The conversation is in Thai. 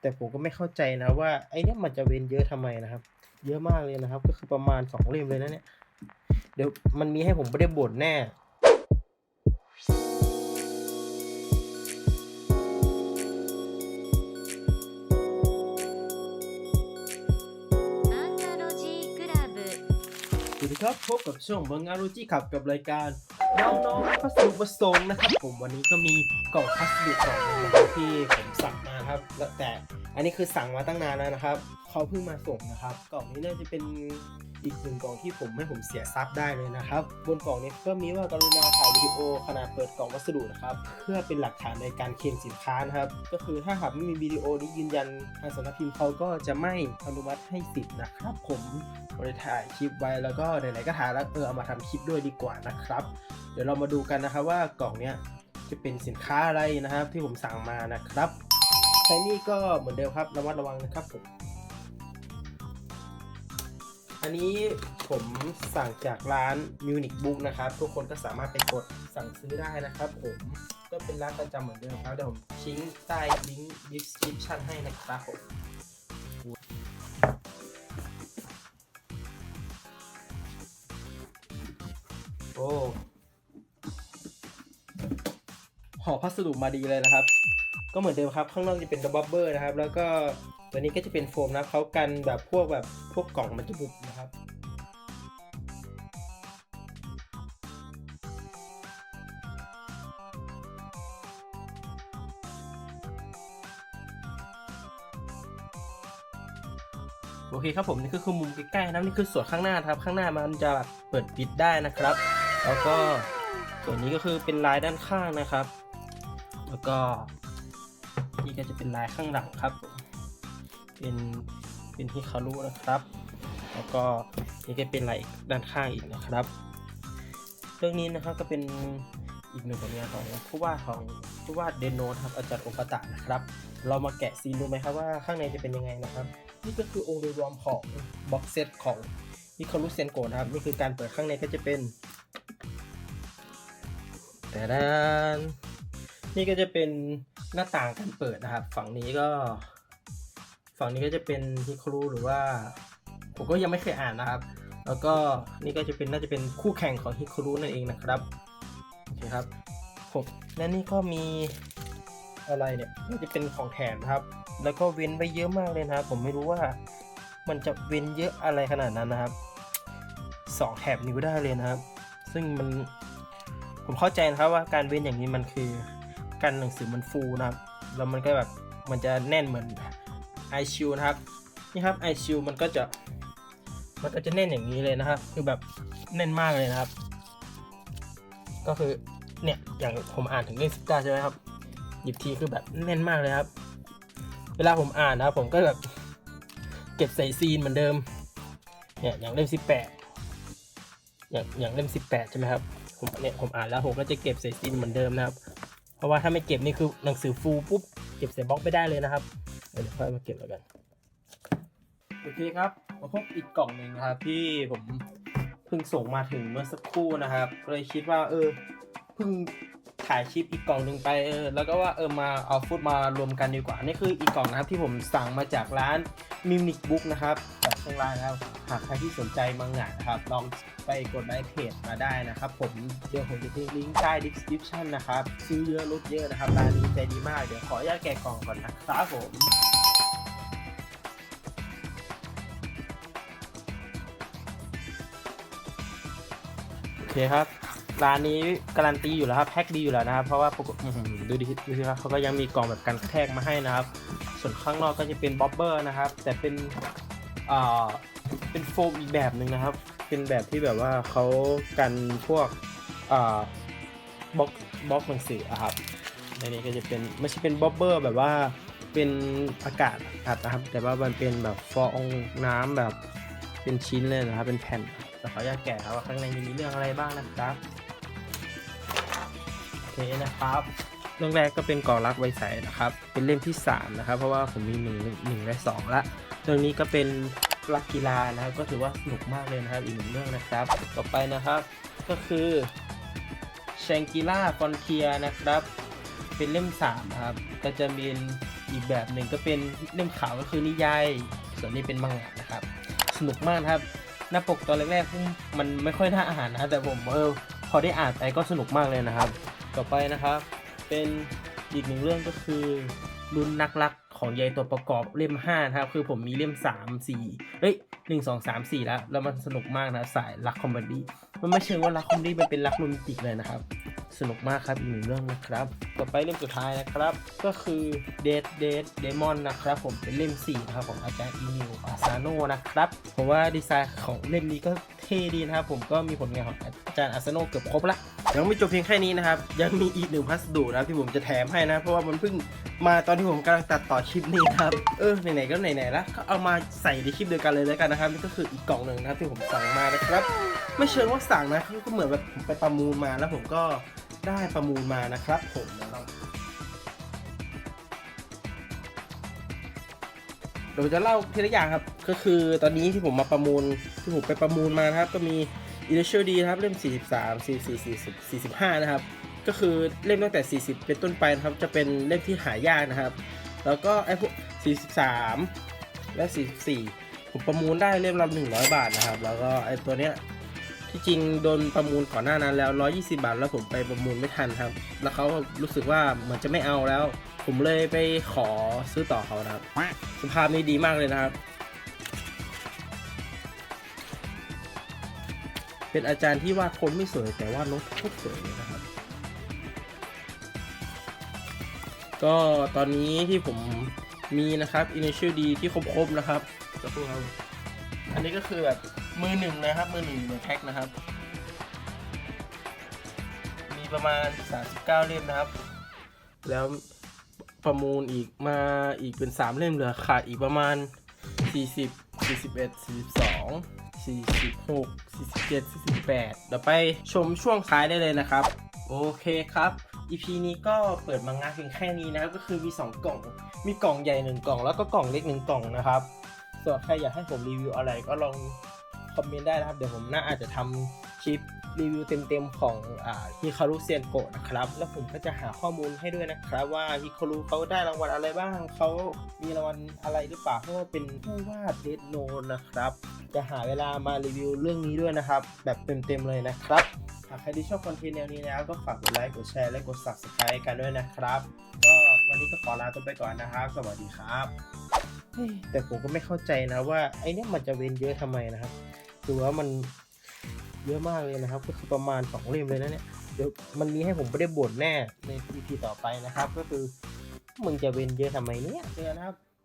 แต่ผมก็ไม่เข้าใจนะว่าไอ้นี่มันจะเวนเยอะทำไมนะครับ เยอะมากเลยนะครับ ก็คือประมาณสองเล่มเลยนะเนี่ย เดี๋ยวมันมีให้ผมไม่ได้บทแน่สวัสดีครับพบกับช่วงบังอารูจิขับกับรายการน้องๆพัสดุประสงค์นะครับ ผมวันนี้ก็มีกล่องพัสดุกล่องที่ผม ครับ แต่อันนี้คือสั่งมาตั้งนานแล้วนะครับเขาเพิ่งมาส่งนะครับ กล่องนี้น่าจะเป็นอีกหนึ่งกล่องที่ผมให้ผมเสียทรัพย์ได้เลยนะครับ บนกล่องนี้ก็มีว่ากรุณาถ่ายวิดีโอขณะเปิดกล่องวัสดุนะครับ เพื่อเป็นหลักฐานในการเคลมสินค้านะครับ ก็คือถ้าหากไม่มีวิดีโอนี้ยืนยันทางสำนักพิมพ์เขาก็จะไม่อนุมัติให้สิทธิ์นะครับ ผมเลยถ่ายคลิปไว้แล้วก็ไหนๆก็ถ่ายแล้วเออเอามาทำคลิปด้วยดีกว่านะครับ เดี๋ยวเรามาดูกันนะครับว่ากล่องเนี้ยจะเป็นสินค้าอะไรนะครับ ที่ผมสั่งมานะครับ ใช้นี่ก็เหมือนเดิมครับระมัดระวังนะครับผม อันนี้ผมสั่งจากร้าน Munich Book นะครับ ทุกคนก็สามารถไปกดสั่งซื้อได้นะครับ ผมก็เป็นร้านประจำเหมือนเดิมครับเดี๋ยวผมทิ้งใต้ลิงก์ description ให้นะครับผมโอ้ห่อพัสดุมาดีเลยนะครับ ก็เหมือนเดิมครับ ข้างนอกจะเป็นดับเบิลนะครับ แล้วก็ตัวนี้ก็จะเป็นโฟมนะเขากันแบบพวกแบบพวกกล่องมันจะบุบนะครับโอเคครับผมนี่ก็คือมุมใกล้ๆนะนี่คือส่วนข้างหน้าครับ ข้างหน้ามันจะแบบเปิดปิดได้นะครับ แล้วก็ส่วนนี้ก็คือเป็นลายด้านข้างนะครับ แล้วก็ นี่ก็จะเป็นลายข้างหลังครับ เป็นเป็นฮิคารุนะครับ แล้วก็นี่ก็เป็นลายด้านข้างอีกนะครับ เรื่องนี้นะครับก็เป็นอีกหนึ่งผลงานของผู้วาดของผู้วาดเดนโนครับอาจารย์โอปตะนะครับ เรามาแกะซีนดูไหมครับว่าข้างในจะเป็นยังไงนะครับ นี่ก็คือองค์รวมของบ็อกเซตของนิคารุเซนโกนะครับนี่คือการเปิดข้างในก็จะเป็นแต่ด้านนี่ก็จะเป็น หน้าต่างการเปิดนะครับ ฝั่งนี้ก็ ฝั่งนี้ก็จะเป็นฮิคารุหรือว่า ผมก็ยังไม่เคยอ่านนะครับ แล้วก็นี่ก็จะเป็นน่าจะเป็นคู่แข่งของฮิคารุนั่นเองนะครับโอเคครับผมและนี่ก็มีอะไรเนี่ยน่าจะเป็นของแถมนครับ แล้วก็เว้นไว้เยอะมากเลยนะครับ ผมไม่รู้ว่ามันจะเว้นเยอะอะไรขนาดนั้นนะครับสองแถบนิ้วได้เลยนะครับ ซึ่งมันผมเข้าใจนะครับว่าการเว้นอย่างนี้มันคือ การหนังสือมันฟูนะครับ แล้วมันก็แบบมันจะแน่นเหมือนไอชิวนะครับ นี่ครับไอชิวมันก็จะมันก็จะแน่นอย่างนี้เลยนะครับ คือแบบแน่นมากเลยนะครับ ก็คือเนี่ยอย่างผมอ่านถึงเลขสิบเก้าใช่ไหมครับหยิบทีคือแบบแน่นมากเลยครับ เวลาผมอ่านนะครับผมก็แบบเก็บใส่ซีนเหมือนเดิมเนี่ยอย่างเล่มสิบแปดอย่างอย่างเล่มสิบแปดใช่ไหมครับผมเนี่ยผมอ่านแล้วผมก็จะเก็บใส่ซีนเหมือนเดิมนะครับ เพราะว่าถ้าไม่เก็บนี่คือหนังสือฟูปุ๊บเก็บใส่บล็อกไม่ได้เลยนะครับ เดี๋ยวค่อยมาเก็บแล้วกันโอเคครับมาพบอีกกล่องหนึ่งนะครับที่ผมเพิ่งส่งมาถึงเมื่อสักครู่นะครับเลยคิดว่าเออเพิ่ง ถ่ายคลิปอีกกล่องหนึ่งไปเออแล้วก็ว่าเออมาเอาฟุตมารวมกันดีกว่า นี่คืออีกกล่องนะครับที่ผมสั่งมาจากร้านมิวนิกบุ๊กนะครับจากเชียงรายนะครับหากใครที่สนใจมังงะนะครับ ลองไปกดไลค์เพจมาได้นะครับ ผมเดี๋ยวผมจะทิ้งลิงก์ใต้ description นะครับซื้อเยอะลดเยอะนะครับร้านนี้ใจดีมากเดี๋ยวขออนุญาตแกะกล่องก่อนนะครับผมโอเคครับ ร้านนี้การันตีอยู่แล้วครับแพ็คดีอยู่แล้วนะครับ เพราะว่าปกดูดิดูสิครับเขาก็ยังมีกล่องแบบกันแทกมาให้นะครับ ส่วนข้างนอกก็จะเป็นบ๊อบเบอร์นะครับ แต่เป็นอ่าเป็นโฟมอีกแบบหนึ่งนะครับ เป็นแบบที่แบบว่าเขากันพวกอ่าบล็อกบล็อกหนังสืออะครับในนี้ก็จะเป็นไม่ใช่เป็นบ๊อบเบอร์แบบว่าเป็นอากาศอัดนะครับ แต่ว่ามันเป็นแบบฟองน้ำแบบเป็นชิ้นเลยนะครับ เป็นแผ่นแต่ขออนุญาตแกะครับว่าข้างในมีเรื่องอะไรบ้างนะครับ เคนะครับเรื่องแรกก็เป็นก่องรักไวใสนะครับ เป็นเล่มที่ 3 นะครับ เพราะว่าผมมี1นึ่งหนึ่งและสองละเรื่องนี้ก็เป็นรักกีฬานะครับ ก็ถือว่าสนุกมากเลยนะครับอีกหนึ่งเรื่องนะครับ ต่อไปนะครับก็คือแชงกิล่าฟอนเทียนะครับ เป็นเล่ม3ครับก็จะมีอีกแบบหนึ่งก็เป็นเล่มขาวก็คือนิยายส่วนนี้เป็นมังงะนะครับ สนุกมากครับหน้าปกตอนแรกๆมันไม่ค่อยน่าอ่านนะแต่ผมเออพอได้อ่านไปก็สนุกมากเลยนะครับ ต่อไปนะครับ เป็นอีกหนึ่งเรื่องก็คือรุ่นนักรักของยายตัวประกอบเล่ม5นะครับ คือผมมีเล่ม 3 4เฮ้ยหนึ่งสองสามสี่แล้ว แล้วมันสนุกมากนะสายรักคอมเมดี้มันไม่เชิงว่ารักคอมเมดี้มันเป็นรักโรแมนติกเลยนะครับ สนุกมากครับอีกหนึ่งเรื่องนะครับ ต่อไปเล่มสุดท้ายนะครับ ก็คือ Dead Dead Demon นะครับ ผมเป็นเล่ม4นะครับของอาจารย์อีนิวอาซาโนนะครับผมว่าดีไซน์ของเล่มนี้ก็ เท่ดีนะครับ ผมก็มีผลงานของอาจารย์อาซาโนเกือบครบละยังไม่จบเพียงแค่นี้นะครับ ยังมีอีกหนึ่งพัสดุนะครับที่ผมจะแถมให้นะ เพราะว่ามันเพิ่งมาตอนที่ผมกำลังตัดต่อคลิปนี้ครับ เออไหนๆก็ไหนๆแล้วก็เอามาใส่ในคลิปเดียวกันเลยแล้วกันนะครับนี่ก็คืออีกกล่องหนึ่งนะครับที่ผมสั่งมานะครับไม่เชิงว่าสั่งนะก็เหมือนแบบผมไปประมูลมาแล้วผมก็ได้ประมูลมานะครับผมเดี๋ เดี๋ยวจะเล่าทีละอย่างครับ ก็คือตอนนี้ที่ผมมาประมูลที่ผมไปประมูลมานะครับ ก็มี Initial D ครับเล่ม 43 44 40 45 นะครับ ก็คือเล่มตั้งแต่ 40 เป็นต้นไปนะครับ จะเป็นเล่มที่หายากนะครับ แล้วก็ไอ้พวก43 และ 44 ผมประมูลได้เล่มละ100 บาทนะครับ แล้วก็ไอ้ตัวเนี้ยที่จริงโดนประมูลก่อนหน้านั้นแล้ว 120 บาท แล้วผมไปประมูลไม่ทันครับ แล้วเขารู้สึกว่าเหมือนจะไม่เอาแล้ว ผมเลยไปขอซื้อต่อเขานะครับ สภาพนี้ดีมากเลยนะครับ เป็นอาจารย์ที่วาดคนไม่สวยแต่วาดรถโคตรสวยเลยนะครับ ก็ตอนนี้ที่ผมมีนะครับ Initial D ที่ครบๆนะครับจะพูดครับ อันนี้ก็คือแบบมือหนึ่งนะครับ มือหนึ่งในแพ็คนะครับ มีประมาณ 39 เล่มนะครับ แล้ว ประมูลอีกมาอีกเป็น3เล่มเหลือขาดอีกประมาณ 40 41 42 46 47 48 เดี๋ยวไปชมช่วงท้ายได้เลยนะครับ โอเคครับ EP นี้ก็เปิดมังงะเพียงแค่นี้นะครับก็คือมี 2 กล่อง มีกล่องใหญ่ 1 กล่อง แล้วก็กล่องเล็ก 1 กล่องนะครับ ส่วนใครอยากให้ผมรีวิวอะไรก็ลองคอมเมนต์ได้นะครับ เดี๋ยวผมน่าอาจจะทำคลิป รีวิวเต็มๆของฮิคารุเซียนโกะนะครับ แล้วผมก็จะหาข้อมูลให้ด้วยนะครับ ว่าฮิคารุเขาได้รางวัลอะไรบ้างเขามีรางวัลอะไรหรือเปล่าเพราะว่าเป็นผู้วาดเดดโนนะครับ จะหาเวลามารีวิวเรื่องนี้ด้วยนะครับ แบบเต็มๆเลยนะครับหากใครที่ชอบคอนเทนต์แนวนี้นะครับก็ฝากกดไลค์กดแชร์และกด subscribe กันด้วยนะครับ ก็วันนี้ก็ขอลาตัวไปก่อนนะครับ สวัสดีครับแต่ผมก็ไม่เข้าใจนะว่าไอ้เนี่ยมันจะเว้นเยอะทำไมนะครับดูว่ามัน เยอะมากเลยนะครับ ก็คือประมาณสองเล่มเลยนะเนี่ยเดี๋ยวมันมีให้ผมไม่ได้บ่นแน่ใน EP ต่อไปนะครับ ก็คือมึงจะเว้นเยอะทำไมเนี่ยเจอนะครับ